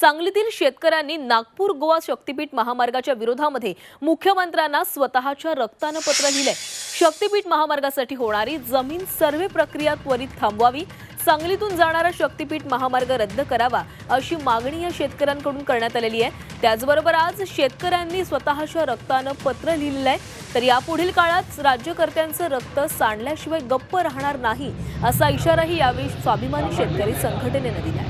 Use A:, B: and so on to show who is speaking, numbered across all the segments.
A: सांगलीतील शेतकऱ्यांनी नागपूर गोवा शक्तीपीठ महामार्गाच्या विरोधामध्ये मुख्यमंत्र्यांना स्वतःच्या रक्तानं पत्र लिहिलंय. शक्तीपीठ महामार्गासाठी होणारी जमीन सर्वे प्रक्रिया त्वरित थांबवावी. सांगलीतून जाणारा शक्तीपीठ महामार्ग रद्द करावा अशी मागणी या शेतकऱ्यांकडून करण्यात आलेली आहे. त्याचबरोबर आज शेतकऱ्यांनी स्वतःच्या रक्तानं पत्र लिहिलेलं आहे. तर यापुढील काळात राज्यकर्त्यांचं रक्त सांडल्याशिवाय गप्प राहणार नाही असा इशाराही यावेळी स्वाभिमानी शेतकरी संघटनेनं दिला आहे.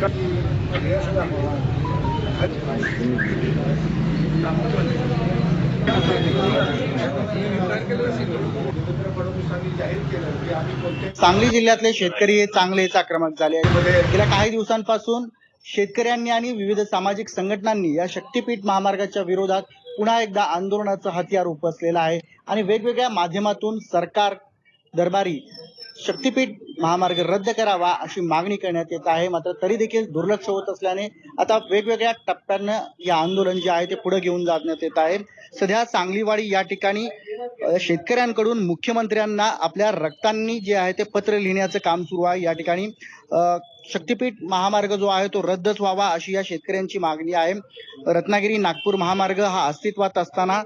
B: सांगली जिल्ह्यातले शेतकरी हे चांगलेच आक्रमक झाले आहेत. गेल्या काही दिवसांपासून शेतकऱ्यांनी आणि विविध सामाजिक संघटनांनी या शक्तीपीठ महामार्गाच्या विरोधात पुन्हा एकदा आंदोलनाचं हत्यार उपसलेलं आहे. आणि वेगवेगळ्या माध्यमातून सरकार दरबारी शक्तीपीठ महामार्ग रद्द करावा अशी मागणी करण्यात येत आहे. मात्र तरी देखील दुर्लक्ष होत असल्याने आता वेगवेगळ्या टप्प्यानं हे आंदोलन जे आहे ते पुढे घेऊन जाण्यात येत आहे. सध्या सांगलीवाडी या ठिकाणी शेतकऱ्यांकडून मुख्यमंत्र्यांना आपल्या रक्तांनी जे आहे ते पत्र लिहिण्याचं काम सुरू आहे. या ठिकाणी शक्तीपीठ महामार्ग जो आहे तो रद्दच व्हावा अशी या शेतकऱ्यांची मागणी आहे. रत्नागिरी नागपूर महामार्ग हा अस्तित्वात असताना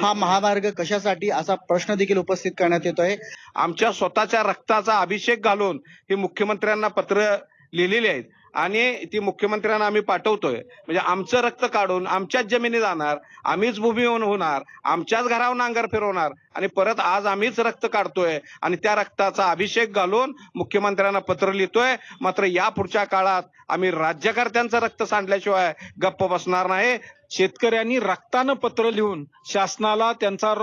B: हा महामार्ग कशासाठी असा प्रश्न देखील उपस्थित करण्यात येतोय.
C: आमच्या स्वतःच्या रक्ताचा अभिषेक घालून हे मुख्यमंत्र्यांना पत्र लिहिलेली आहेत. आणि ती मुख्यमंत्र्यांना आम्ही पाठवतोय. म्हणजे आमचं रक्त काढून आमच्याच जमिनी जाणार आम्हीच भूमिहून होणार आमच्याच घरावर नांगर फिरवणार आणि परत आज आम्हीच रक्त काढतोय आणि त्या रक्ताचा अभिषेक घालून मुख्यमंत्र्यांना पत्र लिहितोय. मात्र या पुढच्या काळात आम्ही राज्यकर्त्यांचं रक्त सांडल्याशिवाय गप्प बसणार नाही.
D: शेतकऱ्यांनी रक्तानं पत्र लिहून शासनाला त्यांचा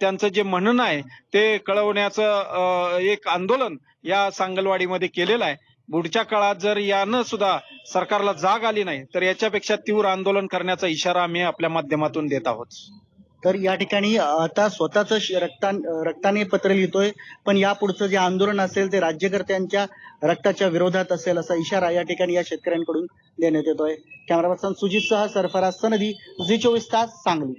D: त्यांचं जे म्हणणं आहे ते कळवण्याचं एक आंदोलन या सांगलवाडीमध्ये केलेलं आहे. पुढच्या काळात जर यानं सुद्धा सरकारला जाग आली नाही तर याच्यापेक्षा तीव्र आंदोलन करण्याचा इशारा आम्ही आपल्या माध्यमातून देत आहोत.
B: तर या ठिकाणी आता स्वतःच रक्ता रक्ताने पत्र लिहितोय पण या पुढचं जे आंदोलन असेल ते राज्यकर्त्यांच्या रक्ताच्या विरोधात असेल असा इशारा या ठिकाणी या शेतकऱ्यांकडून देण्यात येतोय. कॅमेरा पर्सन सुजित सह सरफराज सनदी झी चोवीस तास सांगली.